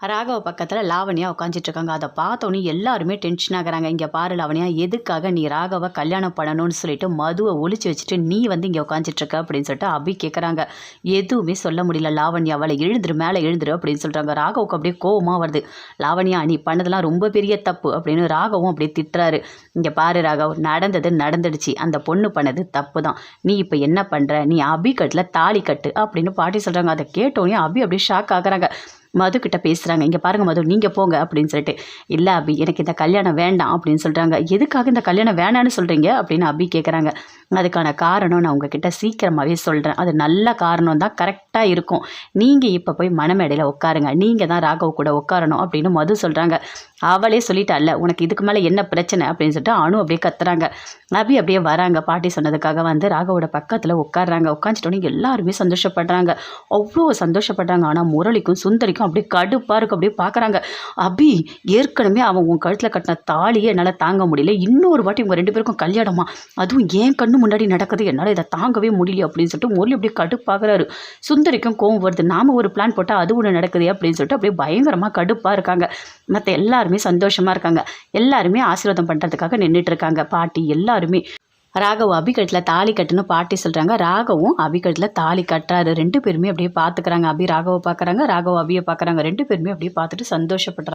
ராகவ பக்கத்தில் லாவண்யா உட்காந்துட்டு இருக்காங்க அதை பார்த்தோன்னே எல்லாருமே டென்ஷன் ஆகிறாங்க. இங்கே பாரு லாவண்யா எதுக்காக நீ ராகவை கல்யாணம் பண்ணணும்னு சொல்லிட்டு மதுவை ஒழிச்சு வச்சுட்டு நீ வந்து இங்கே உட்காந்துட்டு இருக்க அப்படின்னு சொல்லிட்டு அபி கேட்குறாங்க எதுவுமே சொல்ல முடியல. லாவண்யா அவளை எழுந்துரு மேலே எழுந்துரு அப்படின்னு சொல்கிறாங்க ராகவுக்கு அப்படியே கோவமாக வருது. லாவண்யா நீ பண்ணதெல்லாம் ரொம்ப பெரிய தப்பு அப்படின்னு ராகவும் அப்படியே திட்டுறாரு. இங்கே பாரு ராகவ் நடந்தது நடந்துடுச்சு. அந்த பொண்ணு பண்ணது தப்பு தான் நீ இப்போ என்ன பண்ணுற நீ அபி கட்டில் தாலி கட்டு அப்படின்னு பாட்டி சொல்கிறாங்க அதை கேட்டோன்னே அபி அப்படியே ஷாக் ஆகுறாங்க. மது கிட்ட பேசுகிறாங்க இங்கே பாருங்கள் மது நீங்கள் போங்க அப்படின்னு சொல்லிட்டு. இல்லை அபி எனக்கு இந்த கல்யாணம் வேண்டாம் அப்படின்னு சொல்கிறாங்க எதுக்காக இந்த கல்யாணம் வேணான்னு சொல்கிறீங்க அப்படின்னு அபி கேட்குறாங்க அதுக்கான காரணம் நான் உங்ககிட்ட சீக்கிரமாகவே சொல்கிறேன் அது நல்ல காரணம் தான் கரெக்டாக இருக்கும். நீங்கள் இப்போ போய் மனமேடையில் உட்காருங்க. நீங்கள் தான் ராகவ் கூட உட்காரணும் அப்படின்னு மது சொல்கிறாங்க அவளே சொல்லிட்டால உனக்கு இதுக்கு மேலே என்ன பிரச்சனை? அப்படின்னு சொல்லிட்டு அணு அப்படியே கத்துறாங்க. அபி அப்படியே வராங்க. பாட்டி சொன்னதுக்காக வந்து ராகவோட பக்கத்தில் உட்காடுறாங்க உட்காந்துட்டோன்னே எல்லாருமே சந்தோஷப்படுறாங்க. அவ்வளோ சந்தோஷப்படுறாங்க. ஆனால் முரளிக்கும் சுந்தரிக்கும் அப்படியே கடுப்பாக இருக்கும். அப்படியே பார்க்குறாங்க அபி ஏற்கனவே அவன் உன் கழுத்தில் கட்டின தாலியே என்னால் தாங்க முடியல. இன்னொரு வாட்டி உங்கள் ரெண்டு பேருக்கும் கல்யாணமா? அதுவும் ஏன் கண்ணு கண்ணு முன்னாடி நடக்குது என்னால் இதை தாங்கவே முடியல அப்படின்னு சொல்லிட்டு முரளி அப்படியே கடுப்பாகிறாரு. சுந்தரிக்கும் கோவம் வருது. நாம் ஒரு பிளான் போட்டால் அது ஒன்று நடக்குது அப்படின்னு சொல்லிட்டு அப்படியே பயங்கரமாக கடுப்பாக இருக்காங்க. மற்ற எல்லாருமே சந்தோஷமாக இருக்காங்க. எல்லாருமே ஆசீர்வாதம் பண்ணுறதுக்காக நின்றுட்டு இருக்காங்க. பாட்டி எல்லாருமே. ராகவ் அபிகட்டில் தாலி கட்டுன்னு பாட்டி சொல்கிறாங்க ராகவும் அபிகட்டில் தாலி கட்டுறாரு. ரெண்டு பேருமே அப்படியே பார்த்துக்கிறாங்க அபி ராகவை பார்க்குறாங்க ராகவ் அபியை பார்க்குறாங்க ரெண்டு பேருமே அப்படியே பார்த்துட்டு சந்தோஷப்படுறாங்க.